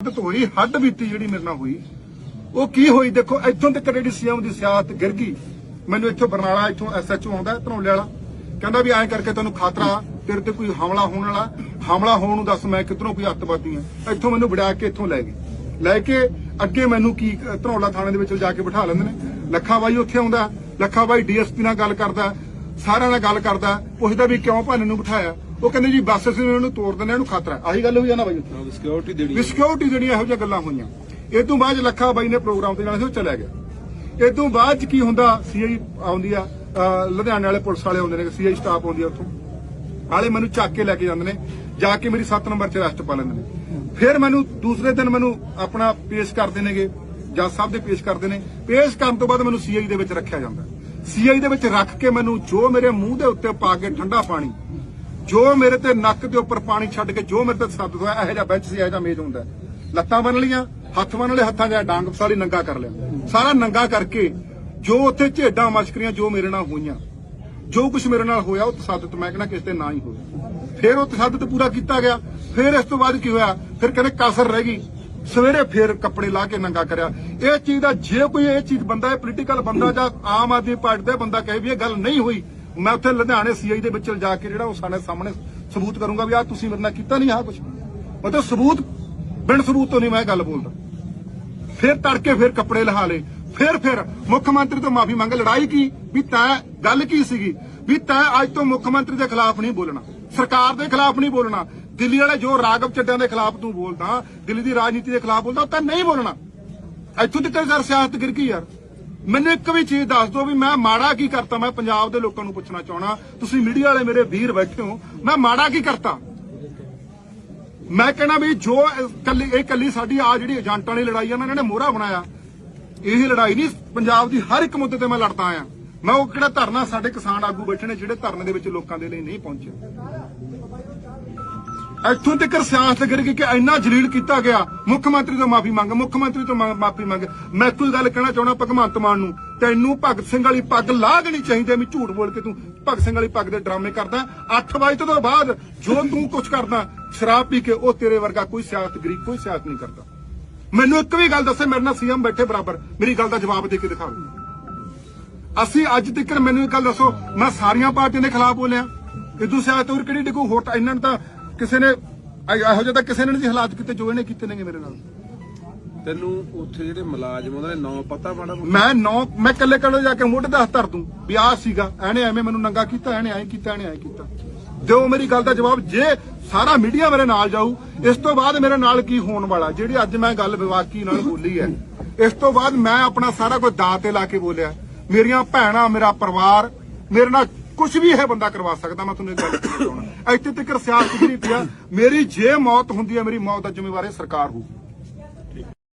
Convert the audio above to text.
ਹੱਦ ਹੋਈ ਹੱਡ ਬੀਤੀ ਜਿਹੜੀ ਮੇਰੇ ਨਾਲ ਹੋਈ। ਉਹ ਕੀ ਹੋਈ ਦੇਖੋ ਇੱਥੋਂ ਤੱਕ ਜਿਹੜੀ ਸੀਐਮ ਦੀ ਸਿਆਸਤ ਗਿਰ ਗਈ। ਮੈਨੂੰ ਇੱਥੋਂ ਬਰਨਾਲਾ ਇੱਥੋਂ ਐਸਐਚਓ ਆਉਂਦਾ ਧਨੌਲੇ ਵਾਲਾ। ਕਹਿੰਦਾ ਵੀ ਐਂ ਕਰਕੇ ਤੈਨੂੰ ਖਤਰਾ ਤੇਰੇ ਤੇ ਕੋਈ ਹਮਲਾ ਹੋਣ ਵਾਲਾ। ਹਮਲਾ ਹੋਣ ਨੂੰ ਦੱਸ ਮੈਂ ਕਿਧਰੋਂ ਕੋਈ ਅੱਤਵਾਦੀ ਆ ਇੱਥੋਂ ਮੈਨੂੰ ਵੜਾ ਕੇ ਇੱਥੋਂ ਲੈ ਗਏ। ਲੈ ਕੇ ਅੱਗੇ ਮੈਨੂੰ ਕੀ ਅ, ਧਨੌਲਾ ਥਾਣੇ ਦੇ ਵਿੱਚ ਜਾ ਕੇ ਬਿਠਾ ਲੈਂਦੇ ਨੇ। ਲੱਖਾ ਬਾਈ ਉੱਥੇ ਆਉਂਦਾ ਲੱਖਾ ਬਾਈ ਡੀਐਸਪੀ ਨਾਲ ਗੱਲ ਕਰਦਾ ਸਾਰਿਆਂ ਨਾਲ ਗੱਲ ਕਰਦਾ। ਪੁੱਛਦਾ ਵੀ ਕਿਉਂ ਭਾਨੇ ਨੂੰ ਬਿਠਾਇਆ? ਉਹ ਕਹਿੰਦੇ ਜੀ ਬੱਸ ਅਸੀਂ ਇਹਨੂੰ ਤੋੜ ਦਿੰਦੇ ਇਹਨੂੰ ਖਤਰਾ ਆਹੀ ਗੱਲ ਹੋਈ ਆ ਨਾ ਬਾਈ ਸਿਕਿਉਰਿਟੀ ਦੇਣੀ ਵੀ ਸਿਕਿਉਰਿਟੀ ਜਿਹੜੀਆਂ ਇਹੋ ਜਿਹੀਆਂ ਗੱਲਾਂ ਹੋਈਆਂ। ਇਹ ਤੋਂ ਬਾਅਦ ਲੱਖਾ ਬਾਈ ਨੇ ਪ੍ਰੋਗਰਾਮ ਤੇ ਜਾਣਾ ਸੀ ਉਹ ਚਲਾ ਗਿਆ। ਇਹ ਤੋਂ ਬਾਅਦ ਕੀ ਹੁੰਦਾ? ਸੀਆਈ ਆਉਂਦੀ ਆ ਲੁਧਿਆਣੇ ਵਾਲੇ ਪੁਲਿਸ ਵਾਲੇ ਆਉਂਦੇ ਨੇ ਸੀਆਈ ਸਟਾਫ ਆਉਂਦੀ ਆ ਉੱਥੋਂ। ਵਾਲੇ ਮੈਨੂੰ ਚੱਕ ਕੇ ਲੈ ਕੇ ਜਾਂਦੇ ਨੇ ਜਾ ਕੇ ਮੇਰੀ 7 ਨੰਬਰ 'ਚ ਅਰੈਸਟ ਪਾ ਲੈਂਦੇ ਨੇ। ਫਿਰ ਮੈਨੂੰ ਦੂਸਰੇ ਦਿਨ ਮੈਨੂੰ ਆਪਣਾ ਪੇਸ਼ ਕਰਦੇ ਨੇਗੇ ਜੱਜ ਸਾਹਿਬ ਦੇ ਪੇਸ਼ ਕਰਦੇ ਨੇ ਪੇਸ਼ ਕਰਨ ਤੋਂ ਬਾਅਦ ਮੈਨੂੰ ਸੀਆਈ ਦੇ ਵਿੱਚ ਰੱਖਿਆ ਜਾਂਦਾ। ਸੀਆਈ ਦੇ ਵਿੱਚ ਰੱਖ ਕੇ ਮੈਨੂੰ ਜੋ ਮੇਰੇ ਮੂੰਹ ਦੇ ਉੱਤੇ ਪਾ ਕੇ ਠੰਡਾ ਪਾਣੀ ਜੋ ਮੇਰੇ ਤੇ ਨੱਕ ਦੇ ਉੱਪਰ ਪਾਣੀ ਛੱਡ ਕੇ ਜੋ ਮੇਰੇ ਤੇ ਸੱਦ ਹੋਇਆ, ਇਹੋ ਜਿਹਾ ਬੈਂਚ ਸੀ, ਇਹੋ ਜਿਹਾ ਮੇਜ਼ ਹੁੰਦਾ। ਲੱਤਾਂ ਬੰਨ ਲੀਆਂ ਹੱਥ ਬੰਨ ਲਏ, ਹੱਥਾਂ 'ਚ ਡਾਂਗ ਫਸਾਲੀ ਨੰਗਾ ਕਰ ਲਿਆ। ਸਾਰਾ ਨੰਗਾ ਕਰਕੇ ਜੋ ਉੱਥੇ ਝੇਡਾਂ ਮਸ਼ਕਰੀਆਂ, ਜੋ ਮੇਰੇ ਨਾਲ ਹੋਈਆਂ, ਜੋ ਕੁਝ ਮੇਰੇ ਨਾਲ ਹੋਇਆ, ਉਹ ਤਸਾਦਤ ਮੈਂ ਕਹਿੰਦਾ ਕਿਸੇ ਤੇ ਨਾ ਹੀ ਹੋਇਆ ਫਿਰ ਉਹ ਤਸ਼ਾਦਤ ਪੂਰਾ ਕੀਤਾ ਗਿਆ। ਫਿਰ ਇਸ ਤੋਂ ਬਾਅਦ ਕੀ ਹੋਇਆ? ਫਿਰ ਕਹਿੰਦੇ ਕਸਰ ਰਹਿ ਗਈ। ਸਵੇਰੇ ਫਿਰ ਕੱਪੜੇ ਲਾ ਕੇ ਨੰਗਾ ਕਰਿਆ। ਇਹ ਚੀਜ਼ ਦਾ ਜੇ ਕੋਈ ਇਹ ਚੀਜ਼ ਬੰਦਾ ਹੈ ਪੋਲੀਟੀਕਲ ਬੰਦਾ ਜਾਂ ਆਮ ਆਦਮੀ ਪਾਰਟੀ ਦਾ ਬੰਦਾ ਕਹੇ ਵੀ ਇਹ ਗੱਲ ਨਹੀਂ ਹੋਈ ਮੈਂ ਉੱਥੇ ਲੁਧਿਆਣੇ ਸੀਆਈ ਦੇ ਵਿੱਚ ਜਾ ਕੇ ਜਿਹੜਾ ਉਹ ਸਾਡੇ ਸਾਹਮਣੇ ਸਬੂਤ ਕਰੂੰਗਾ ਵੀ ਆ ਤੁਸੀਂ ਮੇਰੇ ਨਾਲ ਕੀਤਾ ਨਹੀਂ ਆਹ ਕੁਝ ਮਤਲਬ ਸਬੂਤ ਬਿਨ ਸਬੂਤ ਤੋਂ ਨਹੀਂ ਮੈਂ ਗੱਲ ਬੋਲਦਾ। ਫਿਰ ਤੜਕੇ ਫਿਰ ਕੱਪੜੇ ਲਹਾ ਲਏ। ਫਿਰ ਫਿਰ ਮੁੱਖ ਮੰਤਰੀ ਤੋਂ ਮਾਫੀ ਮੰਗ, ਲੜਾਈ ਕੀ? ਵੀ ਤੈਂ ਗੱਲ ਕੀ ਸੀਗੀ? ਵੀ ਤੈਂ ਅੱਜ ਤੋਂ ਮੁੱਖ ਮੰਤਰੀ ਦੇ ਖਿਲਾਫ ਨਹੀਂ ਬੋਲਣਾ। ਸਰਕਾਰ ਦੇ ਖਿਲਾਫ ਨਹੀਂ ਬੋਲਣਾ। ਦਿੱਲੀ ਵਾਲੇ ਜੋ ਰਾਗਵ ਚੱਡਿਆਂ ਦੇ ਖਿਲਾਫ ਤੂੰ ਬੋਲਦਾ, ਦਿੱਲੀ ਦੀ ਰਾਜਨੀਤੀ ਦੇ ਖਿਲਾਫ ਬੋਲਦਾ, ਉਹ ਤਾਂ ਨਹੀਂ ਬੋਲਣਾ। ਇੱਥੋਂ ਤੱਕ ਸਰ ਸਿਆਸਤ ਗਿਰ ਗਈ ਯਾਰ। ਮੈਨੂੰ ਇੱਕ ਵੀ ਚੀਜ਼ ਦੱਸ ਦਿਓ ਵੀ ਮੈਂ ਮਾੜਾ ਕੀ ਕਰਤਾ? ਮੈਂ ਪੰਜਾਬ ਦੇ ਲੋਕਾਂ ਨੂੰ ਪੁੱਛਣਾ ਚਾਹਣਾ ਤੁਸੀਂ ਮੀਡੀਆ ਵਾਲੇ ਮੇਰੇ ਵੀਰ ਬੈਠੇ ਹੋ। ਮੈਂ ਮਾੜਾ ਕੀ ਕਰਤਾ? ਮੈਂ ਕਹਿਣਾ ਵੀ ਜੋ ਇਹ ਕੱਲੀ ਇਹ ਕੱਲੀ ਸਾਡੀ ਆ ਜਿਹੜੀ ਏਜੰਟਾਂ ਵਾਲੀ ਲੜਾਈ ਆ, ਇਹਨਾਂ ਨੇ ਮੋਹਰਾ ਬਣਾਇਆ। ਇਹ ਲੜਾਈ ਨਹੀਂ, ਪੰਜਾਬ ਦੀ ਹਰ ਇੱਕ ਮੁੱਦੇ ਤੇ ਮੈਂ ਲੜਦਾ ਆਇਆ। ਮੈਂ ਉਹ ਕਿਹੜਾ ਧਰਨਾ ਸਾਡੇ ਕਿਸਾਨ ਆਗੂ ਬੈਠੇ ਨੇ ਜਿਹੜੇ ਧਰਨੇ ਦੇ ਵਿੱਚ ਲੋਕਾਂ ਦੇ ਲਈ ਨਹੀਂ ਪਹੁੰਚੇ? ਇੱਥੋਂ ਤੱਕ ਸਿਆਸਤ ਗਿਰ ਕਿ ਇੰਨਾ ਜਲੀਲ ਕੀਤਾ ਗਿਆ। ਮੁੱਖ ਮੰਤਰੀ ਤੋਂ ਮਾਫੀ ਮੰਗ, ਮੁੱਖ ਮੰਤਰੀ ਤੋਂ ਮਾਫੀ ਮੰਗ। ਮੈਂ ਕੋਈ ਗੱਲ ਕਹਿਣਾ ਚਾਹਣਾ ਭਗਵੰਤ ਮਾਨ ਨੂੰ, ਤੈਨੂੰ ਭਗਤ ਸਿੰਘ ਵਾਲੀ ਪੱਗ ਲਾਹ ਚਾਹੀਦੀ ਵੀ ਝੂਠ ਬੋਲ ਕੇ ਤੂੰ ਭਗਤ ਸਿੰਘ ਵਾਲੀ ਪੱਗ ਦੇ ਡਰਾਮੇ ਕਰਦਾ। 8 ਵਜੇ ਤੋਂ ਬਾਅਦ ਜੋ ਤੂੰ ਕੁਝ ਕਰਦਾ, ਸ਼ਰਾਬ ਪੀ ਕੇ ਉਹ ਤੇਰੇ ਵਰਗਾ ਕੋਈ ਸਿਆਸਤ ਗਰੀ ਕੋਈ ਸਿਆਸਤ ਨਹੀਂ ਕਰਦਾ। ਮੈਨੂੰ ਇੱਕ ਵੀ ਗੱਲ ਦੱਸੇ, ਮੇਰੇ ਨਾਲ ਸੀਐਮ ਬੈਠੇ ਬਰਾਬਰ। ਮੇਰੀ ਗੱਲ ਦਾ ਜਵਾਬ ਦੇ ਕੇ ਦਿਖਾਓ। ਅਸੀਂ ਅੱਜ ਤੱਕ ਮੈਨੂੰ ਇੱਕ ਗੱਲ ਦੱਸੋ, ਮੈਂ ਸਾਰੀਆਂ ਪਾਰਟੀਆਂ ਦੇ ਖਿਲਾਫ ਬੋਲਿਆ। ਇਦੋਂ ਸਿਆਸਤ ਹੋਰ ਕਿਹੜੀ ਹੋਰ ਤਾਂ ਇਹਨਾਂ ਨੇ ਤਾਂ ਕਿਸੇ ਨੇ ਇਹ- ਜਿਹਾ ਤਾਂ ਕਿਸੇ ਨੇ ਨਹੀਂ ਹਾਲਾਤ ਕੀਤੇ ਜੋ ਇਹਨੇ ਕੀਤੇ ਨੇਗੇ ਮੇਰੇ ਨਾਲ। ਤੈਨੂੰ ਉੱਥੇ ਜਿਹੜੇ ਮੁਲਾਜ਼ਮ ਉਹਨਾਂ ਦੇ ਨਾਂ ਪਤਾ ਮਾੜਾ ਮੋਟਾ? ਮੈਂ ਨੌ ਮੈਂ ਕੱਲੇ ਕੱਲੇ ਜਾ ਕੇ ਮੋਢੇ ਦਾ ਹੱਥ ਧਰ ਦੂੰ ਵੀ ਆਹ ਸੀਗਾ ਐਨੇ ਐਵੇਂ ਮੈਨੂੰ ਨੰਗਾ ਕੀਤਾ ਐਨੇ ਐਂ ਕੀਤਾ ਐਨੇ ਐਂ ਕੀਤਾ। ਦਿਓ ਮੇਰੀ ਗੱਲ ਦਾ ਜਵਾਬ ਜੇ ਸਾਰਾ ਮੀਡੀਆ ਮੇਰੇ ਨਾਲ ਜਾਊ ਇਸ ਤੋਂ ਬਾਅਦ ਮੇਰੇ ਨਾਲ ਕੀ ਹੋਣ ਵਾਲਾ? ਜਿਹੜੀ ਅੱਜ ਮੈਂ ਗੱਲ ਵਿਵਾਕੀ ਨਾਲ ਬੋਲੀ ਹੈ ਇਸ ਤੋਂ ਬਾਅਦ ਮੈਂ ਆਪਣਾ ਸਾਰਾ ਕੁਝ ਦਾਅ ਤੇ ਲਾ ਕੇ ਬੋਲਿਆ। ਮੇਰੀਆਂ ਭੈਣਾਂ ਮੇਰਾ ਪਰਿਵਾਰ ਮੇਰੇ ਨਾਲ ਕੁਝ ਵੀ ਇਹ ਬੰਦਾ ਕਰਵਾ ਸਕਦਾ, ਮੈਂ ਤੁਹਾਨੂੰ ਇਹ ਗੱਲ ਕਹਿਣਾ ਇੱਥੇ ਤੱਕ ਸਿਆਸਤ ਜਿਹੜੀ ਪਿਆ। ਮੇਰੀ ਜੇ ਮੌਤ ਹੁੰਦੀ ਹੈ, ਮੇਰੀ ਮੌਤ ਦਾ ਜ਼ਿੰਮੇਵਾਰ ਇਹ ਸਰਕਾਰ ਹੋਊ